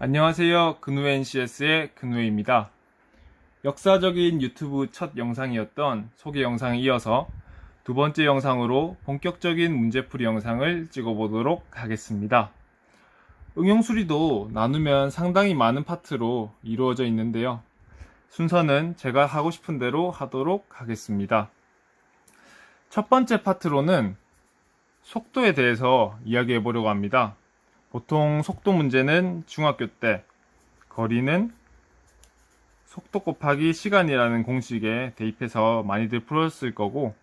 안녕하세요. 근우의 NCS의 근우입니다. 역사적인 유튜브 첫 영상이었던 소개 영상에 이어서 두 번째 영상으로 본격적인 문제풀이 영상을 찍어보도록 하겠습니다. 응용 수리도 나누면 상당히 많은 파트로 이루어져 있는데요. 순서는 제가 하고 싶은 대로 하도록 하겠습니다. 첫 번째 파트로는 속도에 대해서 이야기해 보려고 합니다. 보통 속도 문제는 중학교 때 거리는 속도 곱하기 시간이라는 공식에 대입해서 많이들 풀었을 거고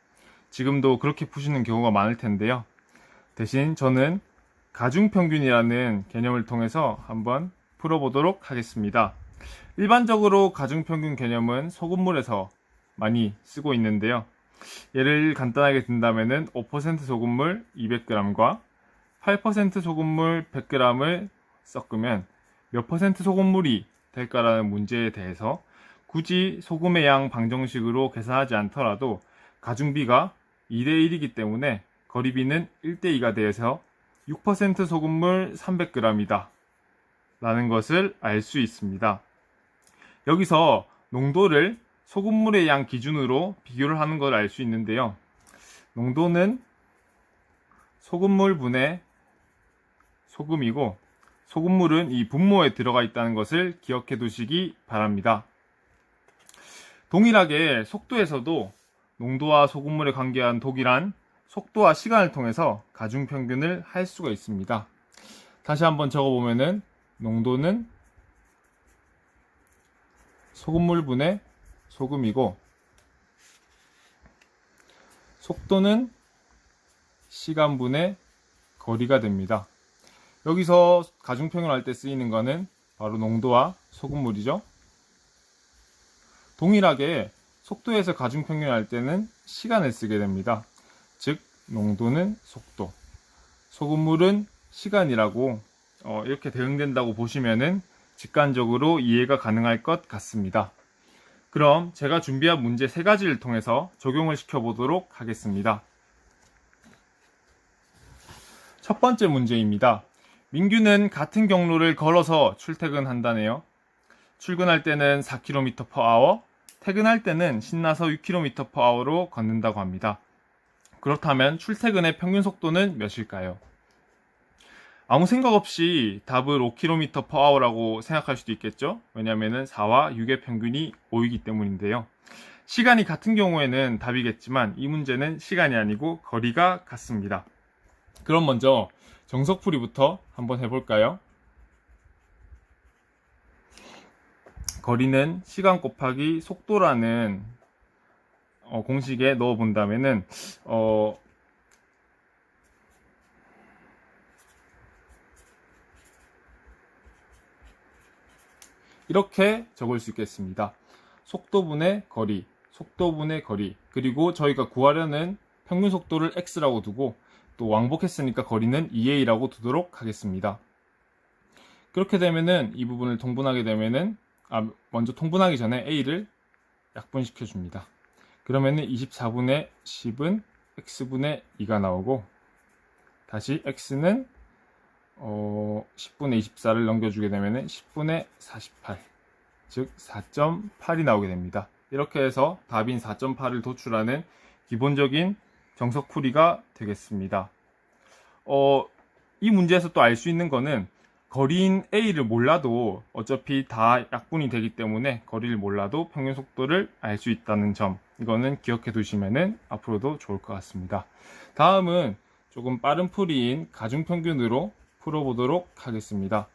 지금도 그렇게 푸시는 경우가 많을 텐데요. 대신 저는 가중평균이라는 개념을 통해서 한번 풀어보도록 하겠습니다. 일반적으로 가중평균 개념은 소금물에서 많이 쓰고 있는데요. 예를 간단하게 든다면 5% 소금물 200g과 8% 소금물 100g을 섞으면 몇 퍼센트 소금물이 될까라는 문제에 대해서 굳이 소금의 양 방정식으로 계산하지 않더라도 가중비가 2대1이기 때문에 거리비는 1대2가 되어서 6% 소금물 300g이다. 라는 것을 알 수 있습니다. 여기서 농도를 소금물의 양 기준으로 비교를 하는 걸 알 수 있는데요. 농도는 소금물 분의 소금이고 소금물은 이 분모에 들어가 있다는 것을 기억해 두시기 바랍니다. 동일하게 속도에서도 농도와 소금물에 관계한 독이란 속도와 시간을 통해서 가중 평균을 할 수가 있습니다. 다시 한번 적어 보면은 농도는 소금물 분의 소금이고 속도는 시간분의 거리가 됩니다. 여기서 가중평을 할 때 쓰이는 것은 바로 농도와 소금물이죠. 동일하게 속도에서 가중평균을 할 때는 시간을 쓰게 됩니다. 즉 농도는 속도, 소금물은 시간이라고 어, 이렇게 대응된다고 보시면은 직관적으로 이해가 가능할 것 같습니다. 그럼 제가 준비한 문제 세 가지를 통해서 적용을 시켜 보도록 하겠습니다. 첫 번째 문제입니다. 민규는 같은 경로를 걸어서 출퇴근한다네요. 출근할 때는 4km/h, 퇴근할 때는 신나서 6km/h로 걷는다고 합니다. 그렇다면 출퇴근의 평균 속도는 몇일까요? 아무 생각 없이 답을 5km/h라고 생각할 수도 있겠죠? 왜냐하면 4와 6의 평균이 5이기 때문인데요. 시간이 같은 경우에는 답이겠지만 이 문제는 시간이 아니고 거리가 같습니다. 그럼 먼저 정석풀이부터 한번 해볼까요? 거리는 시간 곱하기 속도라는 어, 공식에 넣어 본다면은 어, 이렇게 적을 수 있겠습니다. 속도분의 거리, 속도분의 거리, 그리고 저희가 구하려는 평균 속도를 x라고 두고 또 왕복했으니까 거리는 2a라고 두도록 하겠습니다. 그렇게 되면은 이 부분을 통분하게 되면은 아, 먼저 통분하기 전에 a를 약분시켜 줍니다. 그러면은 24분의 10은 x분의 2가 나오고 다시 x는 어, 10분의 24를 넘겨주게 되면은 10분의 48, 즉 4.8이 나오게 됩니다. 이렇게 해서 답인 4.8을 도출하는 기본적인 정석풀이가 되겠습니다. 어, 이 문제에서 또 알 수 있는 거는 거리인 A를 몰라도 어차피 다 약분이 되기 때문에 거리를 몰라도 평균 속도를 알 수 있다는 점 이거는 기억해 두시면 앞으로도 좋을 것 같습니다. 다음은 조금 빠른 풀이인 가중평균으로 풀어보도록 하겠습니다.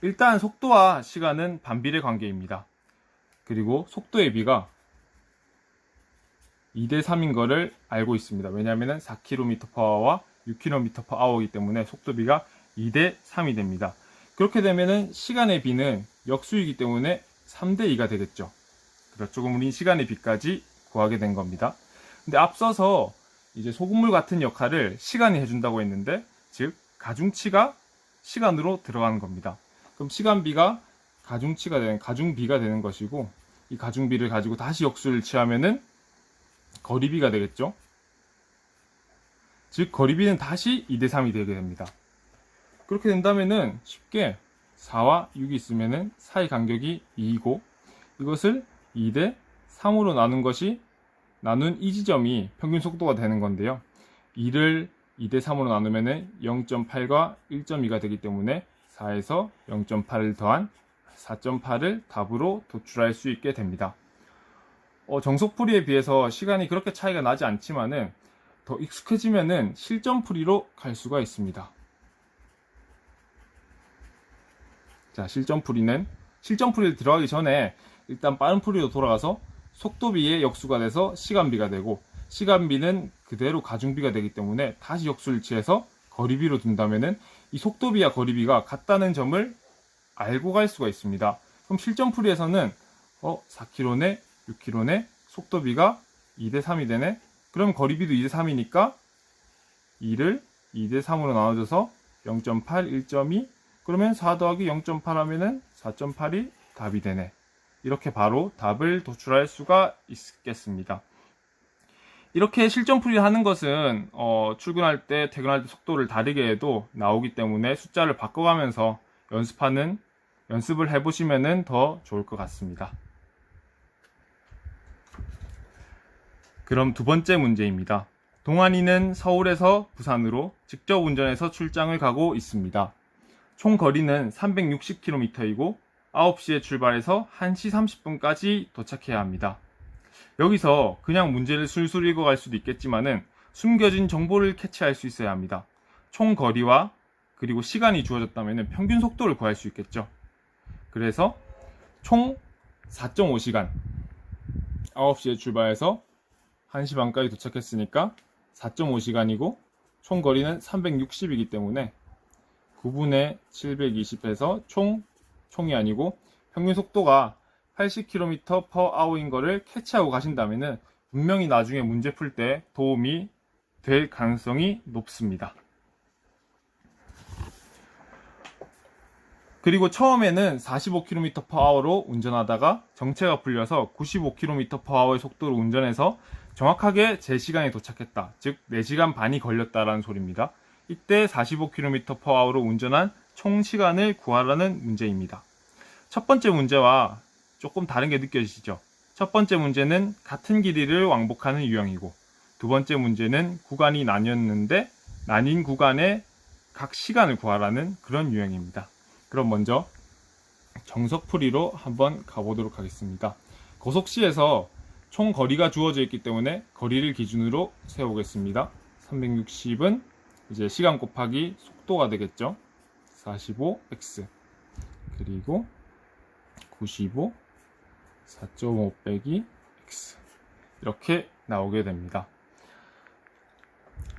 일단 속도와 시간은 반비례 관계입니다. 그리고 속도의 비가 2대 3인 거를 알고 있습니다. 왜냐하면 4km/h와 6km/h이기 때문에 속도비가 2대 3이 됩니다. 그렇게 되면은 시간의 비는 역수이기 때문에 3대 2가 되겠죠. 그렇죠. 그럼 우린 시간의 비까지 구하게 된 겁니다. 근데 앞서서 이제 소금물 같은 역할을 시간이 해준다고 했는데, 즉, 가중치가 시간으로 들어가는 겁니다. 그럼 시간비가 가중치가 되는, 가중비가 되는 것이고, 이 가중비를 가지고 다시 역수를 취하면은 거리비가 되겠죠. 즉 거리비는 다시 2대 3이 되게 됩니다. 그렇게 된다면은 쉽게 4와 6이 있으면은 사이 간격이 2이고 이것을 2대 3으로 나눈 것이 나눈 이 지점이 평균 속도가 되는 건데요. 2를 2대 3으로 나누면은 0.8과 1.2가 되기 때문에 4에서 0.8을 더한 4.8을 답으로 도출할 수 있게 됩니다. 어, 정석풀이에 비해서 시간이 그렇게 차이가 나지 않지만은 더 익숙해지면은 실전풀이로 갈 수가 있습니다. 자, 실전풀이는 실전풀이를 들어가기 전에 일단 빠른 풀이로 돌아가서 속도비의 역수가 돼서 시간비가 되고 시간비는 그대로 가중비가 되기 때문에 다시 역수를 취해서 거리비로 둔다면은 이 속도비와 거리비가 같다는 점을 알고 갈 수가 있습니다. 그럼 실전풀이에서는 어 4km네 6km네 속도비가 2대 3이 되네 그럼 거리비도 2대 3이니까 2를 2대 3으로 나눠줘서 0.8, 1.2 그러면 4 더하기 0.8 하면은 4.8이 답이 되네. 이렇게 바로 답을 도출할 수가 있겠습니다. 이렇게 실전풀이를 하는 것은 어, 출근할 때, 퇴근할 때 속도를 다르게 해도 나오기 때문에 숫자를 바꿔가면서 연습하는 연습을 해보시면 더 좋을 것 같습니다. 그럼 두 번째 문제입니다. 동안이는 서울에서 부산으로 직접 운전해서 출장을 가고 있습니다. 총 거리는 360km이고 9시에 출발해서 1시 30분까지 도착해야 합니다. 여기서 그냥 문제를 술술 읽어갈 수도 있겠지만은 숨겨진 정보를 캐치할 수 있어야 합니다. 총 거리와 그리고 시간이 주어졌다면 평균 속도를 구할 수 있겠죠. 그래서 총 4.5시간 9시에 출발해서 1시 반까지 도착했으니까 4.5시간이고 총 거리는 360이기 때문에 9분의 720에서 총, 총이 아니고 평균 속도가 80km per hour인 거를 캐치하고 가신다면은 분명히 나중에 문제 풀 때 도움이 될 가능성이 높습니다. 그리고 처음에는 45km per hour로 운전하다가 정체가 풀려서 95km per hour의 속도로 운전해서 정확하게 제 시간에 도착했다. 즉 4시간 반이 걸렸다라는 소리입니다. 이때 45km per hour로 운전한 총 시간을 구하라는 문제입니다. 첫 번째 문제와 조금 다른 게 느껴지시죠? 첫 번째 문제는 같은 길이를 왕복하는 유형이고 두 번째 문제는 구간이 나뉘었는데 나뉜 구간의 각 시간을 구하라는 그런 유형입니다. 그럼 먼저 정석풀이로 한번 가보도록 하겠습니다. 고속시에서 총 거리가 주어져 있기 때문에 거리를 기준으로 세우겠습니다. 360은 이제 시간 곱하기 속도가 되겠죠. 45x 그리고 95 4.5 빼기 x 이렇게 나오게 됩니다.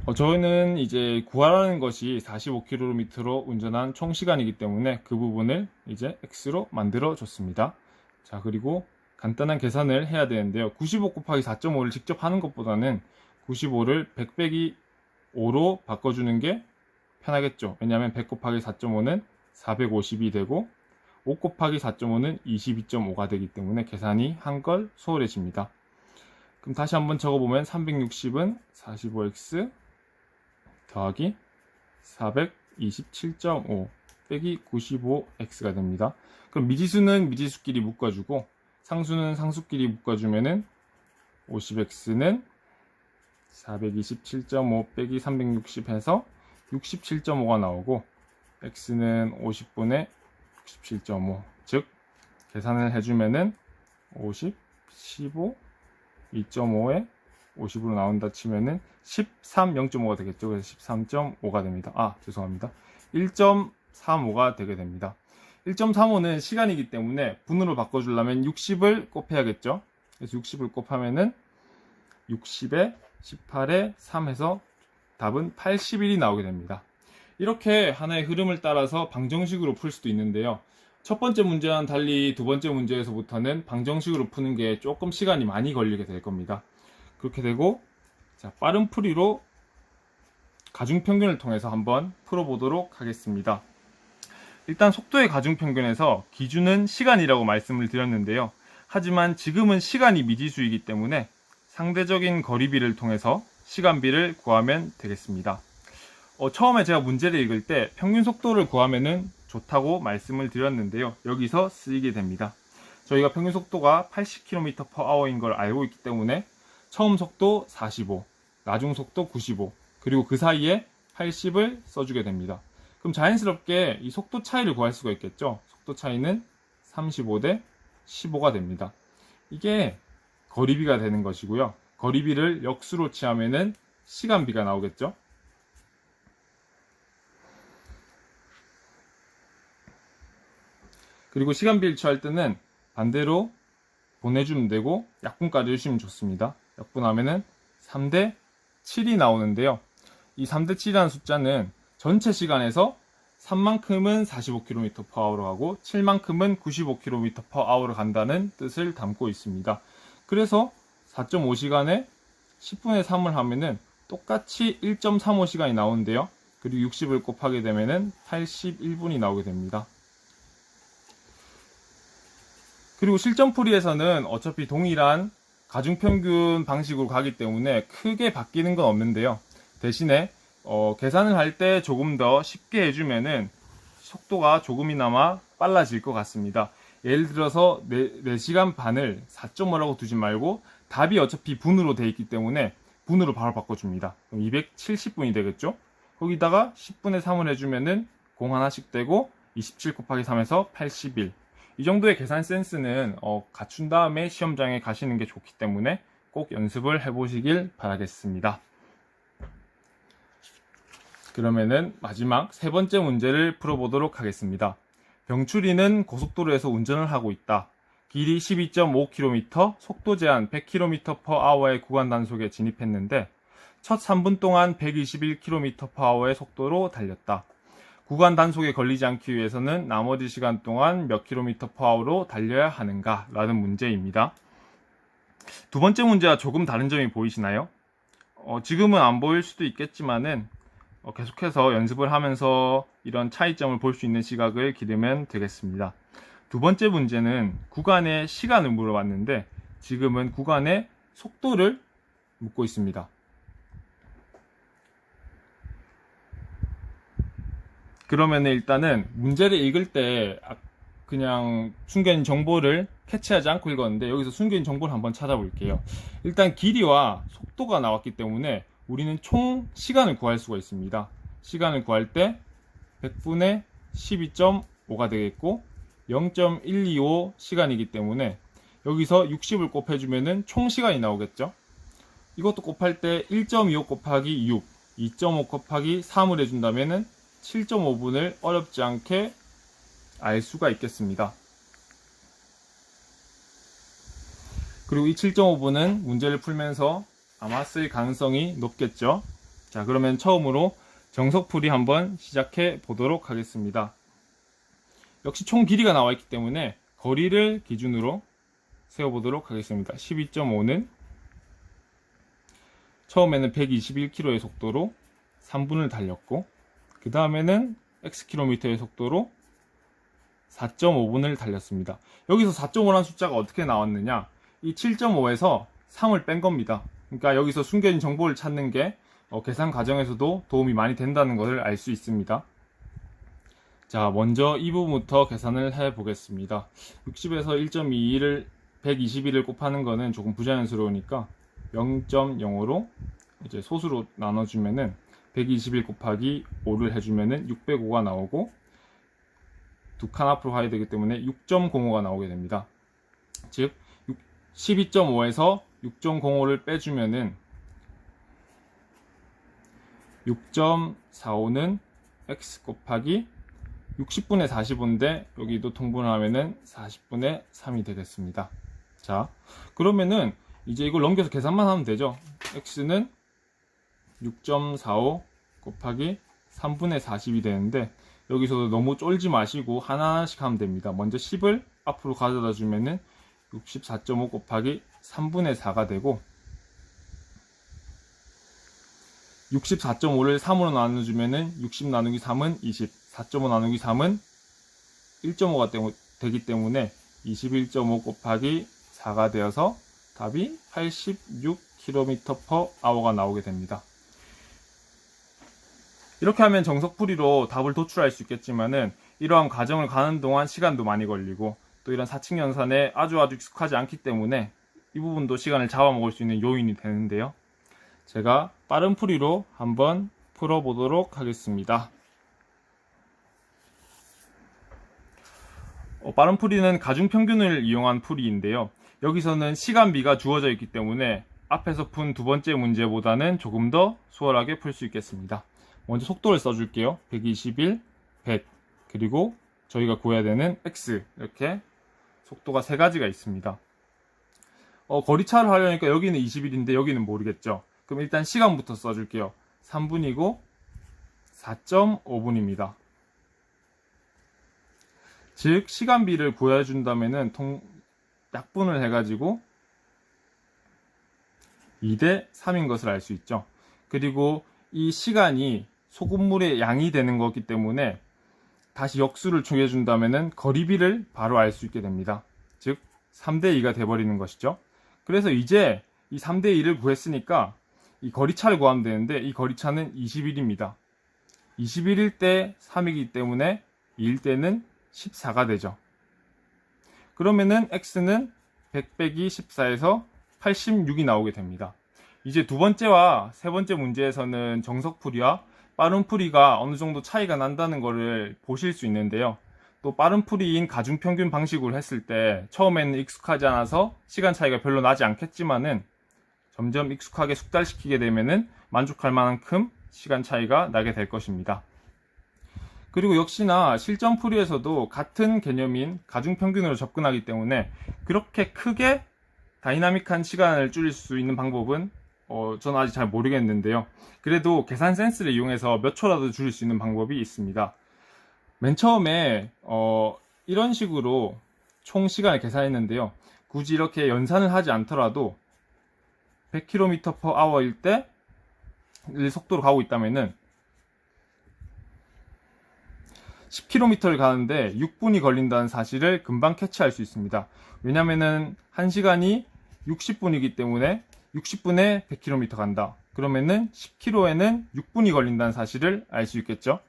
어, 저희는 이제 구하라는 것이 45km로 운전한 총 시간이기 때문에 그 부분을 이제 x로 만들어 줬습니다. 자 그리고 간단한 계산을 해야 되는데요. 95 곱하기 4.5를 직접 하는 것보다는 95를 100 빼기 5로 바꿔주는 게 편하겠죠. 왜냐하면 100 곱하기 4.5는 450이 되고 5 곱하기 4.5는 22.5가 되기 때문에 계산이 한걸 소홀해집니다. 그럼 다시 한번 적어보면 360은 45x 더하기 427.5 빼기 95x가 됩니다. 그럼 미지수는 미지수끼리 묶어주고 상수는 상수끼리 묶어주면은 50x는 427.5 빼기 360 해서 67.5가 나오고 x는 50분의 67.5 즉 계산을 해주면은 50, 15, 2.5에 50으로 나온다 치면은 13, 0.5가 되겠죠. 그래서 13.5가 됩니다. 아, 죄송합니다. 1.35가 되게 됩니다. 1.35는 시간이기 때문에 분으로 바꿔주려면 60을 곱해야겠죠. 그래서 60을 곱하면은 60에 18에 3해서 답은 81이 나오게 됩니다. 이렇게 하나의 흐름을 따라서 방정식으로 풀 수도 있는데요. 첫 번째 문제와는 달리 두 번째 문제에서부터는 방정식으로 푸는 게 조금 시간이 많이 걸리게 될 겁니다. 그렇게 되고 자, 빠른 풀이로 가중평균을 통해서 한번 풀어보도록 하겠습니다. 일단 속도의 가중평균에서 기준은 시간이라고 말씀을 드렸는데요. 하지만 지금은 시간이 미지수이기 때문에 상대적인 거리비를 통해서 시간비를 구하면 되겠습니다. 어, 처음에 제가 문제를 읽을 때 평균 속도를 구하면은 좋다고 말씀을 드렸는데요. 여기서 쓰이게 됩니다. 저희가 평균 속도가 80km/h인 걸 알고 있기 때문에 처음 속도 45, 나중 속도 95, 그리고 그 사이에 80을 써주게 됩니다. 그럼 자연스럽게 이 속도 차이를 구할 수가 있겠죠? 속도 차이는 35 대 15가 됩니다. 이게 거리비가 되는 것이고요. 거리비를 역수로 취하면은 시간비가 나오겠죠? 그리고 시간비를 취할 때는 반대로 보내주면 되고 약분까지 해주시면 좋습니다. 약분하면은 3대 7이 나오는데요. 이 3대 7이라는 숫자는 전체 시간에서 3만큼은 45km/h로 가고 7만큼은 95km/h로 간다는 뜻을 담고 있습니다. 그래서 4.5시간에 10분의 3을 하면은 똑같이 1.35시간이 나오는데요. 그리고 60을 곱하게 되면은 81분이 나오게 됩니다. 그리고 실전풀이에서는 어차피 동일한 가중평균 방식으로 가기 때문에 크게 바뀌는 건 없는데요. 대신에 어, 계산을 할 때 조금 더 쉽게 해주면은 속도가 조금이나마 빨라질 것 같습니다. 예를 들어서 4, 4시간 반을 4.5라고 두지 말고 답이 어차피 분으로 돼 있기 때문에 분으로 바로 바꿔줍니다. 그럼 270분이 되겠죠? 거기다가 10분의 3을 해주면은 공 하나씩 되고 27 곱하기 3에서 81. 이 정도의 계산 센스는 어, 갖춘 다음에 시험장에 가시는 게 좋기 때문에 꼭 연습을 해보시길 바라겠습니다. 그러면은 마지막 세 번째 문제를 풀어보도록 하겠습니다. 병추리는 고속도로에서 운전을 하고 있다. 길이 12.5km, 속도 제한 100km/h의 구간 단속에 진입했는데 첫 3분 동안 121km/h의 속도로 달렸다. 구간 단속에 걸리지 않기 위해서는 나머지 시간 동안 몇 km/h로 달려야 하는가? 라는 문제입니다. 두 번째 문제와 조금 다른 점이 보이시나요? 어, 지금은 안 보일 수도 있겠지만은 어, 계속해서 연습을 하면서 이런 차이점을 볼 수 있는 시각을 기르면 되겠습니다. 두 번째 문제는 구간의 시간을 물어봤는데 지금은 구간의 속도를 묻고 있습니다. 그러면 일단은 문제를 읽을 때 아, 그냥 숨겨진 정보를 캐치하지 않고 읽었는데 여기서 숨겨진 정보를 한번 찾아볼게요. 일단 길이와 속도가 나왔기 때문에 우리는 총 시간을 구할 수가 있습니다. 시간을 구할 때 100분의 12.5가 되겠고 0.125 시간이기 때문에 여기서 60을 곱해주면은 총 시간이 나오겠죠. 이것도 곱할 때 1.25 곱하기 6, 2.5 곱하기 3을 해준다면은 7.5분을 어렵지 않게 알 수가 있겠습니다. 그리고 이 7.5분은 문제를 풀면서 아마 쓸 가능성이 높겠죠. 자, 그러면 처음으로 정석풀이 한번 시작해 보도록 하겠습니다. 역시 총 길이가 나와 있기 때문에 거리를 기준으로 세워보도록 하겠습니다. 12.5는 처음에는 121km의 속도로 3분을 달렸고 그 다음에는 xkm의 속도로 4.5분을 달렸습니다. 여기서 4.5라는 숫자가 어떻게 나왔느냐? 이 7.5에서 3을 뺀 겁니다. 그러니까 여기서 숨겨진 정보를 찾는 게 어, 계산 과정에서도 도움이 많이 된다는 것을 알 수 있습니다. 자, 먼저 이 부분부터 계산을 해 보겠습니다. 60에서 1.21을 121을 곱하는 거는 조금 부자연스러우니까 0.05로 이제 소수로 나눠주면은 121 곱하기 5를 해주면은 605가 나오고 두 칸 앞으로 가야 되기 때문에 6.05가 나오게 됩니다. 즉 12.5에서 6.05를 빼주면은 6.45는 x 곱하기 60분의 45인데 여기도 통분을 하면은 40분의 3이 되겠습니다. 자, 그러면은 이제 이걸 넘겨서 계산만 하면 되죠. x는 6.45 곱하기 3분의 40이 되는데 여기서도 너무 쫄지 마시고 하나하나씩 하면 됩니다. 먼저 10을 앞으로 가져다 주면은 64.5 곱하기 3분의 4가 되고 64.5를 3으로 나눠주면은 60 나누기 3은 20, 4.5 나누기 3은 1.5가 되기 때문에 21.5 곱하기 4가 되어서 답이 86km/h가 나오게 됩니다. 이렇게 하면 정석풀이로 답을 도출할 수 있겠지만은 이러한 과정을 가는 동안 시간도 많이 걸리고 또 이런 사칙 연산에 아주 아주 익숙하지 않기 때문에 이 부분도 시간을 잡아먹을 수 있는 요인이 되는데요. 제가 빠른 풀이로 한번 풀어보도록 하겠습니다. 어, 빠른 풀이는 가중 평균을 이용한 풀이인데요. 여기서는 시간비가 주어져 있기 때문에 앞에서 푼 두 번째 문제보다는 조금 더 수월하게 풀 수 있겠습니다. 먼저 속도를 써줄게요. 121, 100, 그리고 저희가 구해야 되는 x 이렇게 속도가 세 가지가 있습니다. 어, 거리차를 하려니까 여기는 21인데 여기는 모르겠죠. 그럼 일단 시간부터 써줄게요. 3분이고 4.5분입니다. 즉 시간비를 구해준다면은 통 약분을 해가지고 2대 3인 것을 알 수 있죠. 그리고 이 시간이 소금물의 양이 되는 거기 때문에 다시 역수를 추해준다면은 거리비를 바로 알 수 있게 됩니다. 즉 3대 2가 돼버리는 것이죠. 그래서 이제 이 3대 2를 구했으니까 이 거리차를 구하면 되는데 이 거리차는 21입니다. 21일 때 3이기 때문에 2일 때는 14가 되죠. 그러면은 x는 100 빼기 14에서 86이 나오게 됩니다. 이제 두 번째와 세 번째 문제에서는 정석풀이와 빠른 풀이가 어느 정도 차이가 난다는 것을 보실 수 있는데요. 또 빠른 풀이인 가중평균 방식으로 했을 때 처음에는 익숙하지 않아서 시간 차이가 별로 나지 않겠지만은 점점 익숙하게 숙달시키게 되면은 만족할 만큼 시간 차이가 나게 될 것입니다. 그리고 역시나 실전 풀이에서도 같은 개념인 가중평균으로 접근하기 때문에 그렇게 크게 다이나믹한 시간을 줄일 수 있는 방법은 어, 저는 아직 잘 모르겠는데요. 그래도 계산 센스를 이용해서 몇 초라도 줄일 수 있는 방법이 있습니다. 맨 처음에 어, 이런 식으로 총 시간을 계산했는데요. 굳이 이렇게 연산을 하지 않더라도 100km per hour일 때 속도로 가고 있다면은 10km를 가는데 6분이 걸린다는 사실을 금방 캐치할 수 있습니다. 왜냐면은 1시간이 60분이기 때문에 60분에 100km 간다. 그러면은 10km에는 6분이 걸린다는 사실을 알 수 있겠죠.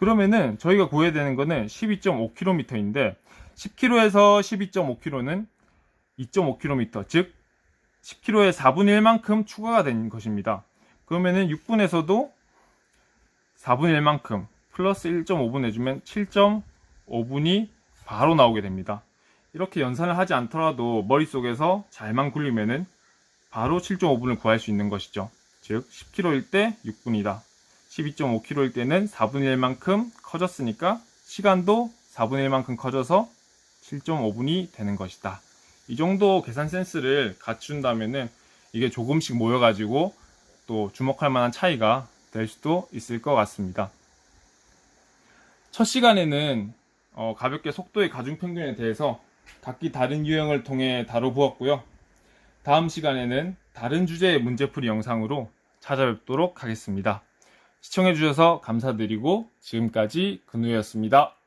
그러면은 저희가 구해야 되는 거는 12.5km인데 10km에서 12.5km는 2.5km, 즉 10km의 4분의 1만큼 추가가 된 것입니다. 그러면은 6분에서도 4분의 1만큼 플러스 1.5분 해주면 7.5분이 바로 나오게 됩니다. 이렇게 연산을 하지 않더라도 머릿속에서 잘만 굴리면은 바로 7.5분을 구할 수 있는 것이죠. 즉 10km일 때 6분이다. 12.5km일 때는 4분의 1만큼 커졌으니까 시간도 4분의 1만큼 커져서 7.5분이 되는 것이다. 이 정도 계산 센스를 갖춘다면은 이게 조금씩 모여가지고 또 주목할 만한 차이가 될 수도 있을 것 같습니다. 첫 시간에는 어, 가볍게 속도의 가중 평균에 대해서 각기 다른 유형을 통해 다뤄보았고요. 다음 시간에는 다른 주제의 문제풀이 영상으로 찾아뵙도록 하겠습니다. 시청해주셔서 감사드리고 지금까지 근우였습니다.